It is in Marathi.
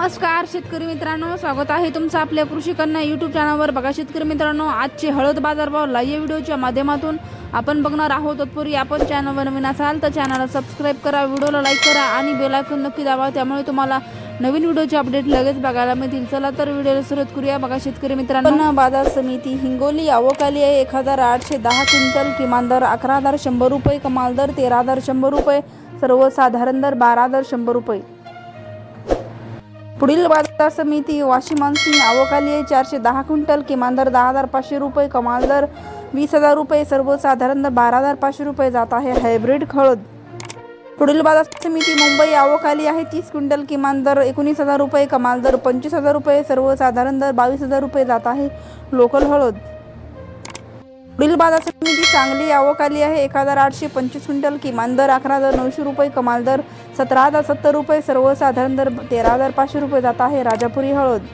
नमस्कार शेतकरी मित्रांनो. स्वागत आहे तुमचं आपल्या कृषी कन्या यूट्यूब चॅनलवर बघा शेतकरी मित्रांनो आजचे हळद बाजारभाव लाईव्ह व्हिडिओच्या माध्यमातून आपण बघणार आहोत. तत्पूर्वी आपण चॅनलवर नवीन असाल तर चॅनलला सबस्क्राईब करा व्हिडिओला लाईक करा आणि बेलायकन नक्की दाबा. त्यामुळे तुम्हाला नवीन व्हिडिओचे अपडेट लगेच बघायला मिळतील. चला तर व्हिडिओला सुरुवात करूया. बघा शेतकरी मित्रांनो. बाजार समिती हिंगोली आवकाली आहे. एक हजार आठशे दहा क्विंटल किमान दर अकरा हजार शंभर रुपये कमाल दर तेरा हजार शंभर रुपये सर्वसाधारण दर बारा हजार शंभर रुपये. पुढील बाजार समिती वाशिम मानसिंग आवकाली आहे. चारशे दहा क्विंटल किमान दर दहा हजार पाचशे रुपये कमाल दर वीस हजार रुपये सर्वसाधारण दर बारा हजार पाचशे रुपये जात आहे. हायब्रिड हळद पुढील बाजार समिती मुंबई आवकाली आहे. तीस क्विंटल किमान दर एकोणीस हजार रुपये कमाल दर पंचवीस हजार रुपये सर्वसाधारण दर बावीस हजार रुपये जात आहे. लोकल हळद. पुढील बाजार समिती चांगली आवक आली आहे. एक हजार आठशे पंचवीस क्विंटल किमान दर अकरा हजार नऊशे रुपये कमाल दर सतरा हजार सत्तर रुपये सर्वसाधारण दर तेरा हजार पाचशे रुपये जात आहे. राजापुरी हळद